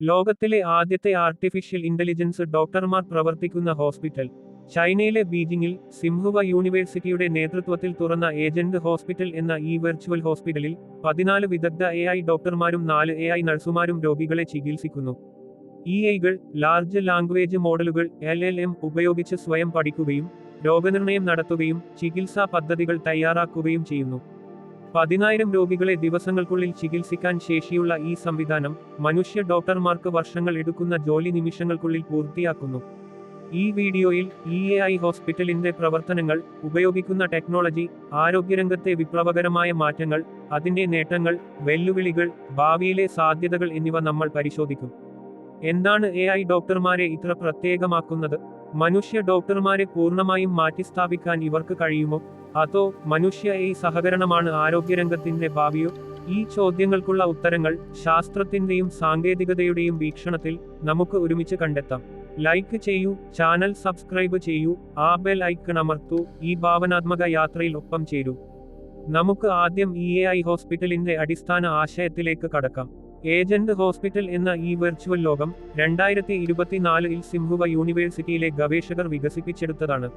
ലോകത്തിലെ ആദ്യത്തെ artificial intelligence ഡോക്ടർമാർ പ്രവർത്തിക്കുന്ന ഹോസ്പിറ്റൽ ചൈനയിലെ ബീജിംഗിൽ സിംഹുവ യൂണിവേഴ്സിറ്റിയുടെ നേതൃത്വത്തിൽ തുറന്ന ഏജന്റ് ഹോസ്പിറ്റൽ എന്ന ഈ വെർച്വൽ ഹോസ്പിറ്റലിൽ പതിനാല് വിദഗ്ധ എ ഐ ഡോക്ടർമാരും നാല് എ ഐ നഴ്സുമാരും രോഗികളെ ചികിത്സിക്കുന്നു. ഇ ഐകൾ ലാർജ് ലാംഗ്വേജ് മോഡലുകൾ എൽ എൽ എം ഉപയോഗിച്ച് സ്വയം പഠിക്കുകയും രോഗനിർണയം നടത്തുകയും ചികിത്സാ പദ്ധതികൾ തയ്യാറാക്കുകയും ചെയ്യുന്നു. പതിനായിരം രോഗികളെ ദിവസങ്ങൾക്കുള്ളിൽ ചികിത്സിക്കാൻ ശേഷിയുള്ള ഈ സംവിധാനം മനുഷ്യ ഡോക്ടർമാർക്ക് വർഷങ്ങൾ എടുക്കുന്ന ജോലി നിമിഷങ്ങൾക്കുള്ളിൽ പൂർത്തിയാക്കുന്നു. ഈ വീഡിയോയിൽ ഇ എ ഐ ഹോസ്പിറ്റലിന്റെ പ്രവർത്തനങ്ങൾ ഉപയോഗിക്കുന്ന ടെക്നോളജി ആരോഗ്യരംഗത്തെ വിപ്ലവകരമായ മാറ്റങ്ങൾ അതിന്റെ നേട്ടങ്ങൾ വെല്ലുവിളികൾ ഭാവിയിലെ സാധ്യതകൾ എന്നിവ നമ്മൾ പരിശോധിക്കും. എന്താണ് എ ഐ ഡോക്ടർമാരെ ഇത്ര പ്രത്യേകമാക്കുന്നത്? മനുഷ്യ ഡോക്ടർമാരെ പൂർണമായും മാറ്റിസ്ഥാപിക്കാൻ ഇവർക്ക് കഴിയുമോ? അതോ മനുഷ്യ ഈ സഹകരണമാണ് ആരോഗ്യരംഗത്തിന്റെ ഭാവിയോ? ഈ ചോദ്യങ്ങൾക്കുള്ള ഉത്തരങ്ങൾ ശാസ്ത്രത്തിന്റെയും സാങ്കേതികതയുടെയും വീക്ഷണത്തിൽ നമുക്ക് ഒരുമിച്ച് കണ്ടെത്താം. ലൈക്ക് ചെയ്യൂ ചാനൽ സബ്സ്ക്രൈബ് ചെയ്യൂ ആ ബെൽ ഐക്കൺ അമർത്തു ഈ ഭാവനാത്മക യാത്രയിൽ ഒപ്പം ചേരൂ. നമുക്ക് ആദ്യം ഇ എ ഐ ഹോസ്പിറ്റലിന്റെ അടിസ്ഥാന ആശയത്തിലേക്ക് കടക്കാം. ഏജന്റ് ഹോസ്പിറ്റൽ എന്ന ഈ വെർച്വൽ ലോകം രണ്ടായിരത്തി ഇരുപത്തിനാലിൽ സിംഹുവ യൂണിവേഴ്സിറ്റിയിലെ ഗവേഷകർ വികസിപ്പിച്ചെടുത്തതാണ്.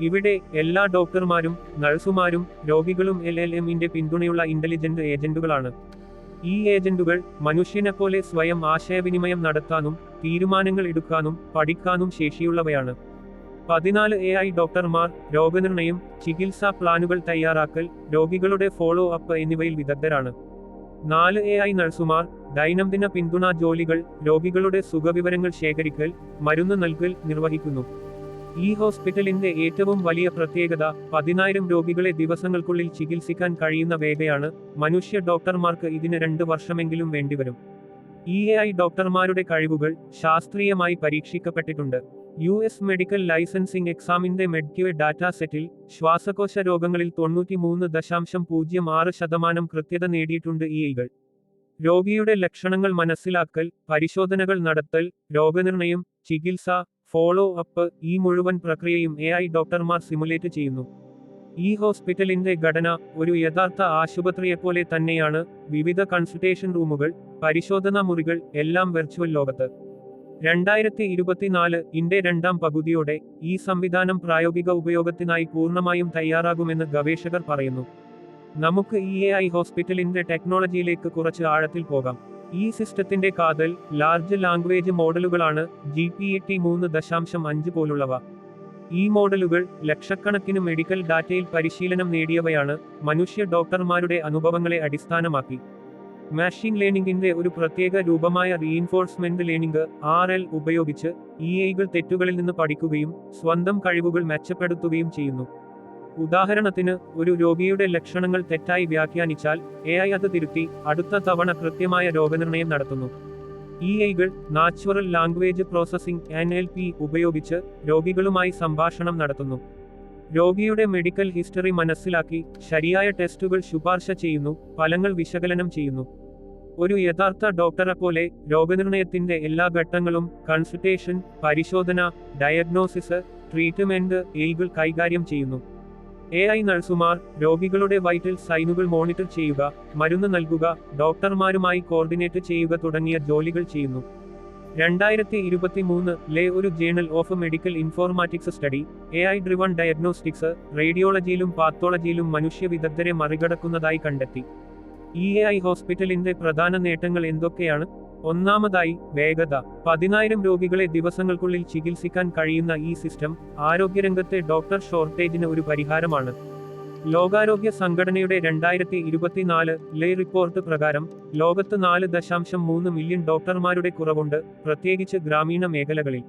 ഇവിടെ എല്ലാ ഡോക്ടർമാരും നഴ്സുമാരും രോഗികളും എൽ എൽ എമ്മിന്റെ പിന്തുണയുള്ള ഇന്റലിജന്റ് ഏജന്റുകളാണ്. ഈ ഏജന്റുകൾ മനുഷ്യനെപ്പോലെ സ്വയം ആശയവിനിമയം നടത്താനും തീരുമാനങ്ങൾ എടുക്കാനും പഠിക്കാനും ശേഷിയുള്ളവയാണ്. പതിനാല് എ ഐ ഡോക്ടർമാർ രോഗനിർണയം ചികിത്സാ പ്ലാനുകൾ തയ്യാറാക്കൽ രോഗികളുടെ ഫോളോ അപ്പ് എന്നിവയിൽ വിദഗ്ധരാണ്. നാല് എ ഐ നഴ്സുമാർ ദൈനംദിന പിന്തുണ ജോലികൾ രോഗികളുടെ സുഖവിവരങ്ങൾ ശേഖരിക്കൽ മരുന്ന് നൽകൽ നിർവഹിക്കുന്നു. ഈ ഹോസ്പിറ്റലിന്റെ ഏറ്റവും വലിയ പ്രത്യേകത പതിനായിരം രോഗികളെ ദിവസങ്ങൾക്കുള്ളിൽ ചികിത്സിക്കാൻ കഴിയുന്ന വേഗയാണ്. മനുഷ്യ ഡോക്ടർമാർക്ക് ഇതിന് രണ്ട് വർഷമെങ്കിലും വേണ്ടിവരും. ഇ എ ഐ ഡോക്ടർമാരുടെ കഴിവുകൾ ശാസ്ത്രീയമായി പരീക്ഷിക്കപ്പെട്ടിട്ടുണ്ട്. യു എസ് മെഡിക്കൽ ലൈസൻസിംഗ് എക്സാമിന്റെ മെഡ്ക്യുവെ ഡാറ്റാ സെറ്റിൽ ശ്വാസകോശ രോഗങ്ങളിൽ തൊണ്ണൂറ്റിമൂന്ന് ദശാംശം പൂജ്യം ആറ് ശതമാനം കൃത്യത നേടിയിട്ടുണ്ട് ഇ ഐകൾ. രോഗിയുടെ ലക്ഷണങ്ങൾ മനസ്സിലാക്കൽ പരിശോധനകൾ നടത്തൽ രോഗനിർണയം ചികിത്സ ഫോളോ അപ്പ് ഈ മുഴുവൻ പ്രക്രിയയും എ ഐ ഡോക്ടർമാർ സിമുലേറ്റ് ചെയ്യുന്നു. ഈ ഹോസ്പിറ്റലിന്റെ ഘടന ഒരു യഥാർത്ഥ ആശുപത്രിയെപ്പോലെ തന്നെയാണ് വിവിധ കൺസൾട്ടേഷൻ റൂമുകൾ പരിശോധനാ മുറികൾ എല്ലാം വെർച്വൽ ലോകത്ത്. രണ്ടായിരത്തി ഇരുപത്തിനാല് ഇന്റെ രണ്ടാം പകുതിയോടെ ഈ സംവിധാനം പ്രായോഗിക ഉപയോഗത്തിനായി പൂർണമായും തയ്യാറാകുമെന്ന് ഗവേഷകർ പറയുന്നു. നമുക്ക് ഈ എ ഐ ഹോസ്പിറ്റലിന്റെ ടെക്നോളജിയിലേക്ക് കുറച്ച് ആഴത്തിൽ പോകാം. ഈ സിസ്റ്റത്തിന്റെ കാതൽ ലാർജ് ലാംഗ്വേജ് മോഡലുകളാണ് ജി പി ടി മൂന്ന് ദശാംശം അഞ്ച് പോലുള്ളവ. ഈ മോഡലുകൾ ലക്ഷക്കണക്കിന് മെഡിക്കൽ ഡാറ്റയിൽ പരിശീലനം നേടിയവയാണ് മനുഷ്യ ഡോക്ടർമാരുടെ അനുഭവങ്ങളെ അടിസ്ഥാനമാക്കി. മാഷീൻ ലേണിംഗിന്റെ ഒരു പ്രത്യേക രൂപമായ റീഇൻഫോഴ്സ്മെന്റ് ലേണിംഗ് ആർ എൽ ഉപയോഗിച്ച് ഇ ഐകൾ തെറ്റുകളിൽ നിന്ന് പഠിക്കുകയും സ്വന്തം കഴിവുകൾ മെച്ചപ്പെടുത്തുകയും ചെയ്യുന്നു. ഉദാഹരണത്തിന് ഒരു രോഗിയുടെ ലക്ഷണങ്ങൾ തെറ്റായി വ്യാഖ്യാനിച്ചാൽ എ ഐ അത് തിരുത്തി അടുത്ത തവണ കൃത്യമായ രോഗനിർണയം നടത്തുന്നു. ഈ ഐകൾ natural language processing N L P ഉപയോഗിച്ച് രോഗികളുമായി സംഭാഷണം നടത്തുന്നു. രോഗിയുടെ മെഡിക്കൽ ഹിസ്റ്ററി മനസ്സിലാക്കി ശരിയായ ടെസ്റ്റുകൾ ശുപാർശ ചെയ്യുന്നു ഫലങ്ങൾ വിശകലനം ചെയ്യുന്നു. ഒരു യഥാർത്ഥ ഡോക്ടറെ പോലെ രോഗനിർണയത്തിന്റെ എല്ലാ ഘട്ടങ്ങളും കൺസൾട്ടേഷൻ പരിശോധന ഡയഗ്നോസിസ് ട്രീറ്റ്മെന്റ് എയ്കൾ കൈകാര്യം ചെയ്യുന്നു. എ ഐ നഴ്സുമാർ രോഗികളുടെ വൈറ്റൽ സൈനുകൾ മോണിറ്റർ ചെയ്യുക മരുന്ന് നൽകുക ഡോക്ടർമാരുമായി കോർഡിനേറ്റ് ചെയ്യുക തുടങ്ങിയ ജോലികൾ ചെയ്യുന്നു. രണ്ടായിരത്തി ഇരുപത്തി മൂന്ന് ലെ ഒരു journal of medical informatics study A I driven diagnostics റേഡിയോളജിയിലും പാത്തോളജിയിലും മനുഷ്യ വിദഗ്ധരെ മറികടക്കുന്നതായി കണ്ടെത്തി. ഇ എ ഐ ഹോസ്പിറ്റലിന്റെ പ്രധാന നേട്ടങ്ങൾ എന്തൊക്കെയാണ്? ഒന്നാമതായി വേഗത. പതിനായിരം രോഗികളെ ദിവസങ്ങൾക്കുള്ളിൽ ചികിത്സിക്കാൻ കഴിയുന്ന ഈ സിസ്റ്റം ആരോഗ്യരംഗത്തെ ഡോക്ടർ ഷോർട്ടേജിന് ഒരു പരിഹാരമാണ്. ലോകാരോഗ്യ സംഘടനയുടെ രണ്ടായിരത്തി ഇരുപത്തിനാല് ലേ റിപ്പോർട്ട് പ്രകാരം ലോകത്ത് നാല് ദശാംശം മൂന്ന് മില്യൺ ഡോക്ടർമാരുടെ കുറവുണ്ട് പ്രത്യേകിച്ച് ഗ്രാമീണ മേഖലകളിൽ.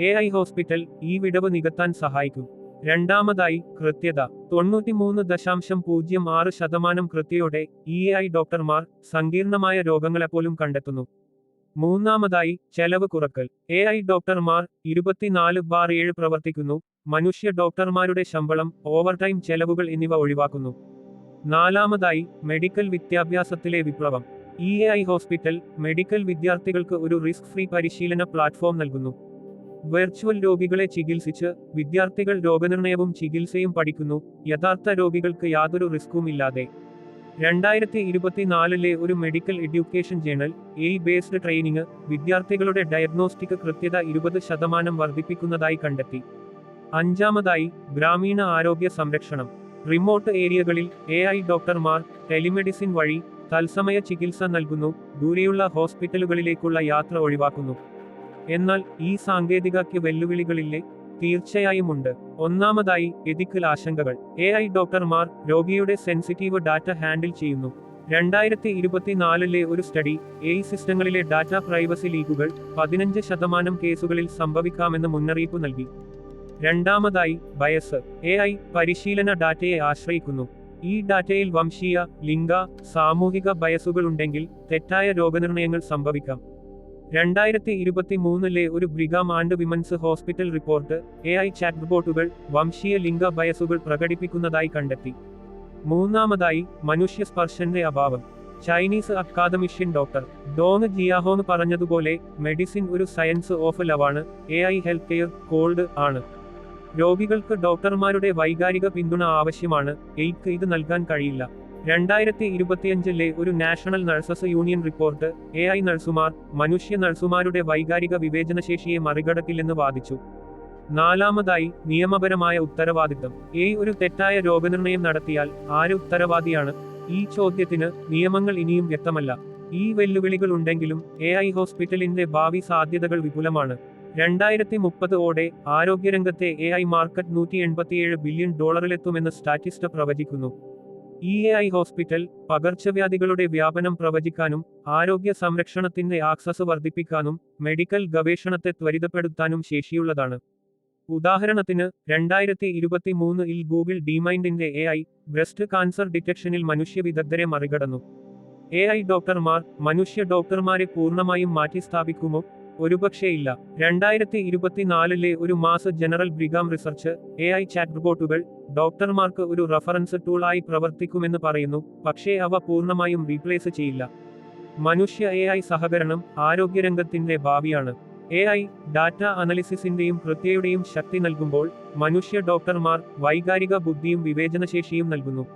എ ഐ ഹോസ്പിറ്റൽ ഈ വിടവ് നികത്താൻ സഹായിക്കും. രണ്ടാമതായി കൃത്യത. തൊണ്ണൂറ്റിമൂന്ന് ദശാംശം പൂജ്യം ആറ് ശതമാനം കൃത്യയോടെ ഇ ഐ ഡോക്ടർമാർ സങ്കീർണമായ രോഗങ്ങളെപ്പോലും കണ്ടെത്തുന്നു. മൂന്നാമതായി ചെലവ് കുറക്കൽ. എ ഐ ഡോക്ടർമാർ ഇരുപത്തിനാല് ബാർ ഏഴ് പ്രവർത്തിക്കുന്നു. മനുഷ്യ ഡോക്ടർമാരുടെ ശമ്പളം ഓവർടൈം ചെലവുകൾ എന്നിവ ഒഴിവാക്കുന്നു. നാലാമതായി മെഡിക്കൽ വിദ്യാഭ്യാസത്തിലെ വിപ്ലവം. ഇ ഐ ഹോസ്പിറ്റൽ മെഡിക്കൽ വിദ്യാർത്ഥികൾക്ക് ഒരു റിസ്ക് ഫ്രീ പരിശീലന പ്ലാറ്റ്ഫോം നൽകുന്നു. വെർച്വൽ രോഗികളെ ചികിത്സിച്ച് വിദ്യാർത്ഥികൾ രോഗനിർണയവും ചികിത്സയും പഠിക്കുന്നു. യഥാർത്ഥ രോഗികൾക്ക് യാതൊരു റിസ്കും ഇല്ലാതെ. രണ്ടായിരത്തി ഇരുപത്തിനാലിലെ ഒരു medical education journal L based training വിദ്യാർത്ഥികളുടെ ഡയഗ്നോസ്റ്റിക് കൃത്യത ഇരുപത് ശതമാനം വർദ്ധിപ്പിക്കുന്നതായി കണ്ടെത്തി. അഞ്ചാമതായി ഗ്രാമീണ ആരോഗ്യ സംരക്ഷണം. റിമോട്ട് ഏരിയകളിൽ എ ഐ ഡോക്ടർമാർ ടെലിമെഡിസിൻ വഴി തത്സമയ ചികിത്സ നൽകുന്നു. ദൂരെയുള്ള ഹോസ്പിറ്റലുകളിലേക്കുള്ള യാത്ര ഒഴിവാക്കുന്നു. എന്നാൽ ഈ സാങ്കേതികക്ക് വെല്ലുവിളികളില്ലേ? തീർച്ചയായും ഉണ്ട് ഒന്നാമതായി എതിക്കൽ ആശങ്കകൾ. എ ഐ ഡോക്ടർമാർ രോഗിയുടെ സെൻസിറ്റീവ് ഡാറ്റ ഹാൻഡിൽ ചെയ്യുന്നു. രണ്ടായിരത്തി ഇരുപത്തിനാലിലെ ഒരു സ്റ്റഡി എ സിസ്റ്റങ്ങളിലെ ഡാറ്റ പ്രൈവസി ലീഗുകൾ പതിനഞ്ച് ശതമാനം കേസുകളിൽ സംഭവിക്കാമെന്ന് മുന്നറിയിപ്പ് നൽകി. രണ്ടാമതായി ബയസ് എ ഐ പരിശീലന ഡാറ്റയെ ആശ്രയിക്കുന്നു. ഈ ഡാറ്റയിൽ വംശീയ ലിംഗ സാമൂഹിക ബയസുകൾ ഉണ്ടെങ്കിൽ തെറ്റായ രോഗനിർണയങ്ങൾ സംഭവിക്കാം. രണ്ടായിരത്തി ഇരുപത്തി മൂന്നിലെ ഒരു Brigham and women's hospital report A I chat ബോട്ടുകൾ വംശീയ ലിംഗ ബയസുകൾ പ്രകടിപ്പിക്കുന്നതായി കണ്ടെത്തി. മൂന്നാമതായി മനുഷ്യ സ്പർശന്റെ അഭാവം. ചൈനീസ് അക്കാദമിഷ്യൻ ഡോക്ടർ ഡോങ് ജിയാഹോന്ന് പറഞ്ഞതുപോലെ മെഡിസിൻ ഒരു science of ലവാണ് A I health care cold ആണ്. രോഗികൾക്ക് ഡോക്ടർമാരുടെ വൈകാരിക പിന്തുണ ആവശ്യമാണ് എയ്ക്ക് ഇത് നൽകാൻ കഴിയില്ല. രണ്ടായിരത്തി ഇരുപത്തിയഞ്ചിലെ ഒരു national nurses union report A I നഴ്സുമാർ മനുഷ്യ നഴ്സുമാരുടെ വൈകാരിക വിവേചനശേഷിയെ മറികടക്കില്ലെന്ന് വാദിച്ചു. നാലാമതായി നിയമപരമായ ഉത്തരവാദിത്തം. എ ഒരു തെറ്റായ രോഗനിർണയം നടത്തിയാൽ ആര് ഉത്തരവാദിയാണ്? ഈ ചോദ്യത്തിന് നിയമങ്ങൾ ഇനിയും വ്യക്തമല്ല. ഈ വെല്ലുവിളികൾ ഉണ്ടെങ്കിലും എ ഐ ഹോസ്പിറ്റലിന്റെ ഭാവി സാധ്യതകൾ വിപുലമാണ്. രണ്ടായിരത്തി മുപ്പത് ഓടെ ആരോഗ്യരംഗത്തെ എ ഐ മാർക്കറ്റ് നൂറ്റി എൺപത്തിയേഴ് ബില്യൺ ഡോളറിലെത്തുമെന്ന് സ്റ്റാറ്റിസ്റ്റ പ്രവചിക്കുന്നു. ഇ എ ഐ ഹോസ്പിറ്റൽ പകർച്ചവ്യാധികളുടെ വ്യാപനം പ്രവചിക്കാനും ആരോഗ്യ സംരക്ഷണത്തിന്റെ ആക്സസ് വർദ്ധിപ്പിക്കാനും മെഡിക്കൽ ഗവേഷണത്തെ ത്വരിതപ്പെടുത്താനും ശേഷിയുള്ളതാണ്. ഉദാഹരണത്തിന് രണ്ടായിരത്തി ഇരുപത്തി മൂന്നിൽ ഗൂഗിൾ ഡിമൈൻഡിന്റെ എ ഐ ബ്രസ്റ്റ് കാൻസർ ഡിറ്റക്ഷനിൽ മനുഷ്യ വിദഗ്ധരെ മറികടന്നു. എ ഐ ഡോക്ടർമാർ മനുഷ്യ ഡോക്ടർമാരെ പൂർണമായും മാറ്റിസ്ഥാപിക്കുമോ? ഒരുപക്ഷേ ഇല്ല. രണ്ടായിരത്തി ഇരുപത്തിനാലിലെ ഒരു Mass general Brigham research A I chat റിപ്പോർട്ടുകൾ ഡോക്ടർമാർക്ക് ഒരു റഫറൻസ് ടൂളായി പ്രവർത്തിക്കുമെന്ന് പറയുന്നു പക്ഷേ അവ പൂർണമായും റീപ്ലേസ് ചെയ്യില്ല. മനുഷ്യ എ ഐ സഹകരണം ആരോഗ്യരംഗത്തിന്റെ ഭാവിയാണ്. എ ഐ ഡാറ്റ അനലിസിസിന്റെയും കൃത്യയുടെയും ശക്തി നൽകുമ്പോൾ മനുഷ്യ ഡോക്ടർമാർ വൈകാരിക ബുദ്ധിയും വിവേചനശേഷിയും നൽകുന്നു.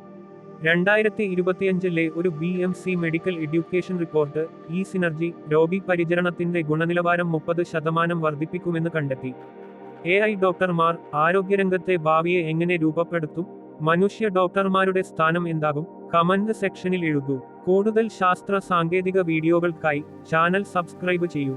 രണ്ടായിരത്തി ഇരുപത്തിയഞ്ചിലെ ഒരു B M C medical education report ഈ സിനർജി രോഗി പരിചരണത്തിന്റെ ഗുണനിലവാരം മുപ്പത് ശതമാനം വർദ്ധിപ്പിക്കുമെന്ന് കണ്ടെത്തി. എ ഐ ഡോക്ടർമാർ ആരോഗ്യരംഗത്തെ ഭാവിയെ എങ്ങനെ രൂപപ്പെടുത്തും മനുഷ്യ ഡോക്ടർമാരുടെ സ്ഥാനം എന്താകും കമന്റ് സെക്ഷനിൽ എഴുതൂ. കൂടുതൽ ശാസ്ത്ര സാങ്കേതിക വീഡിയോകൾക്കായി ചാനൽ സബ്സ്ക്രൈബ് ചെയ്യൂ.